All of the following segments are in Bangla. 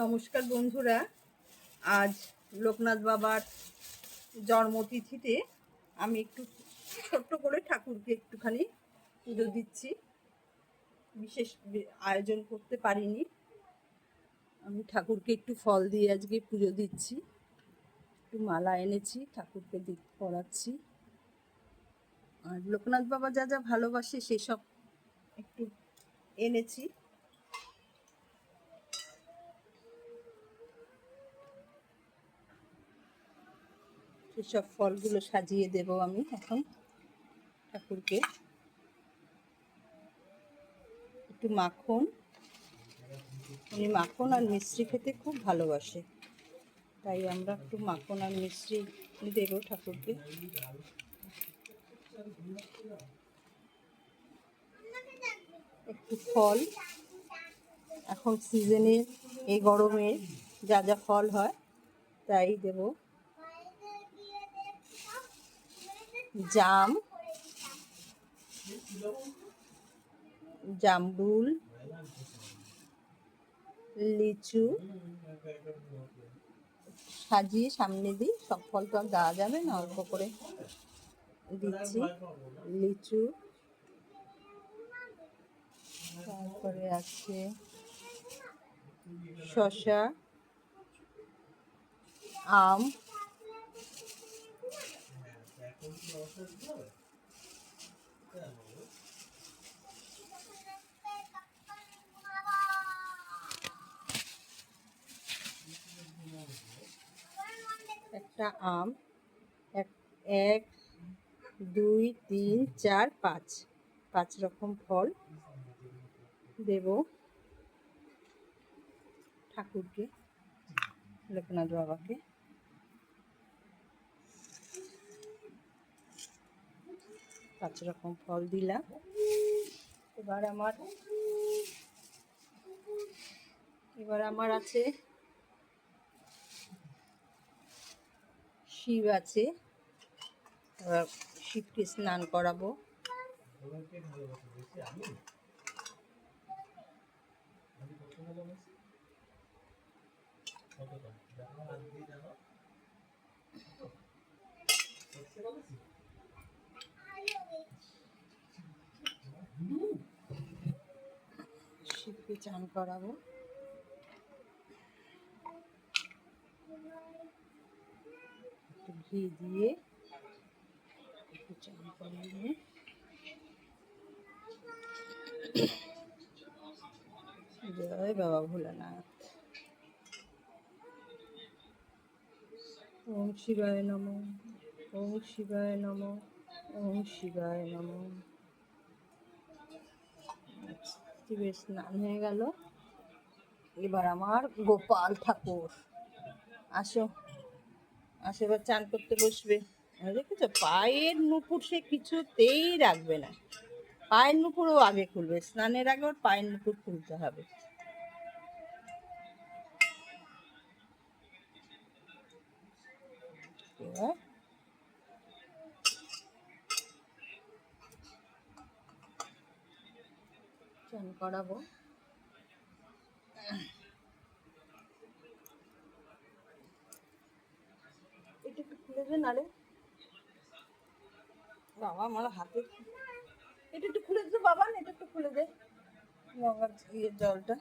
নমস্কার বন্ধুরা। আজ লোকনাথ বাবার জন্মতিথিতে আমি একটু ছোট্ট করে ঠাকুরকে একটুখানি পুজো দিচ্ছি। বিশেষ আয়োজন করতে পারিনি। আমি ঠাকুরকে একটু ফল দিয়ে আজকে পুজো দিচ্ছি। একটু মালা এনেছি, ঠাকুরকে দি পড়াচ্ছি। আর লোকনাথ বাবা যা যা ভালোবাসে সেসব একটু এনেছি। সেসব ফলগুলো সাজিয়ে দেব আমি এখন ঠাকুরকে। একটু মাখন। উনি মাখন আর মিষ্টি খেতে খুব ভালোবাসে। তাই আমরা একটু মাখন আর মিষ্টি দেবো ঠাকুরকে। একটু ফল। এখন সিজনে এই গরমে যা যা ফল হয়, তাই দেবো। জাম, জামরুল, লিচু, সাজিয়ে সামনে দিই। সব ফল আর দেওয়া যাবে না, অল্প করে দিচ্ছি। লিচু, তারপরে আছে শসা, আম একটা আম, এক এক, দুই, তিন, চার, পাঁচ। পাঁচ রকম ফল দেব ঠাকুরকে, লোকনাথ বাবাকে। পাঁচ রকম ফল দিলাম। এবার আমার এবার আমার আছে, শিব আছে। এবার শিবকে স্নান করাবো। চান করাবো। একটু ঘি দিয়ে একটু চান করিয়ে জয় বাবা ভোলানাথ। ওম শিবায় নম, ওম শিবায় নম, ওম শিবায় নম। শিবের স্নান হয়ে গেল। এবার আমার গোপাল ঠাকুর। আসো। আসো, এবার চান করতে বসবে। দেখেছ, পায়ের নুপুর সে কিছুতেই রাখবে না। পায়ের নুপুরও আগে খুলবে। স্নানের আগে ওর পায়ের নুপুর খুলতে হবে। এবার চান করাবো। এটা একটু খুলে বাবা, আমার হাতে এটা একটু খুলে দে বাবা এটা একটু খুলে দে। জলটা।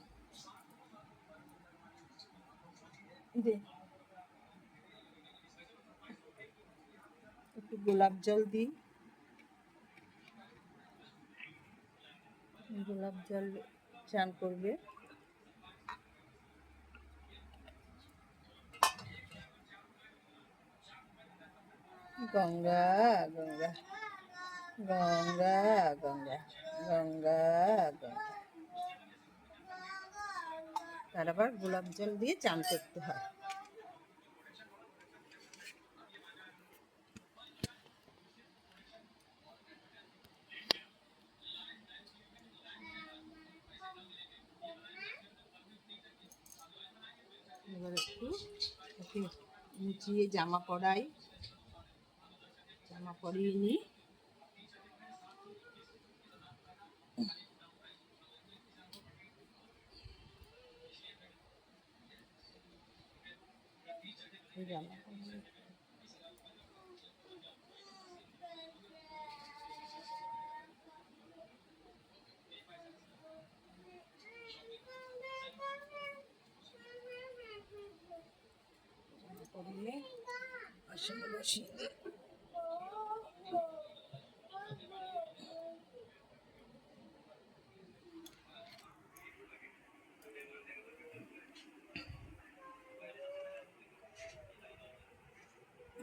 দে। একটু গোলাপ জল দিই। গোলাপ জল চান করবে। গঙ্গা গঙ্গা গঙ্গা গঙ্গা গঙ্গা গঙ্গা। তার আবার গোলাপ জল দিয়ে চান করতে হয়। এবার একটু ওকে মিচিয়ে জামা পরাই জামা পরিয়ে নিই। জামা পরিয়ে বসিয়ে দিই।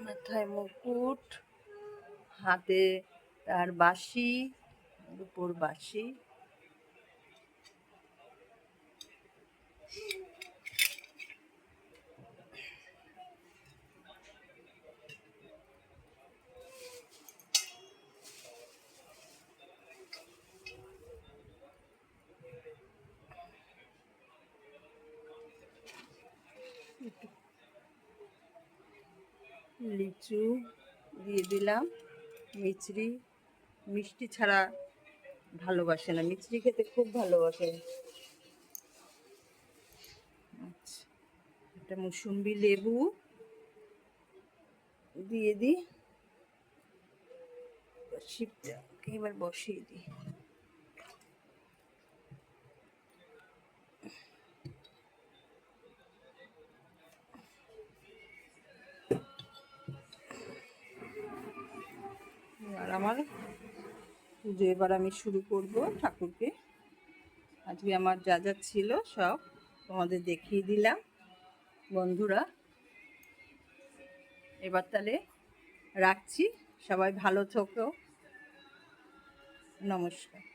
মাথায় মুকুট হাতে তার বাঁশি উপর বাঁশি লিচু দিয়ে দিলাম। মিচড়ি মিষ্টি ছাড়া ভালোবাসে না। মিচড়ি খেতে খুব ভালোবাসে। আচ্ছা এটা মুসুম্বি লেবু দিয়ে দিই। শিপটা এবার বসিয়ে দিই। আমার। পুজো এবার আমি শুরু করব ঠাকুরকে। আজকে আমার যা যা ছিল সব তোমাদের দেখিয়ে দিলাম। বন্ধুরা, এবার তাহলে রাখছি। সবাই ভালো থেকো। নমস্কার।